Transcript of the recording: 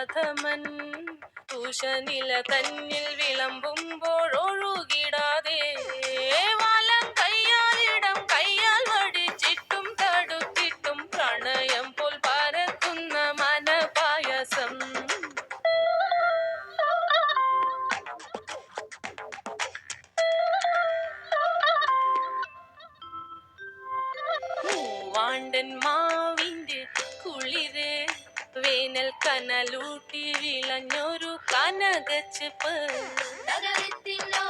പ്രഥമൻ തുഷനില തന്നിൽ വിളമ്പുമ്പോൾ ഒഴുകിടാതെ വലം കയ്യാലിടം കയ്യാൽ വടിച്ചിട്ടും തടുത്തിട്ടും പ്രണയം പോൽ പരക്കുന്ന മനപായസം. മൂവാണ്ടൻ മാവിന്റെ കുളിര് മിന്നൽ കനലൂട്ടി വിളഞ്ഞൊരു കനകച്ചപ്പ്. നഗരത്തിലോ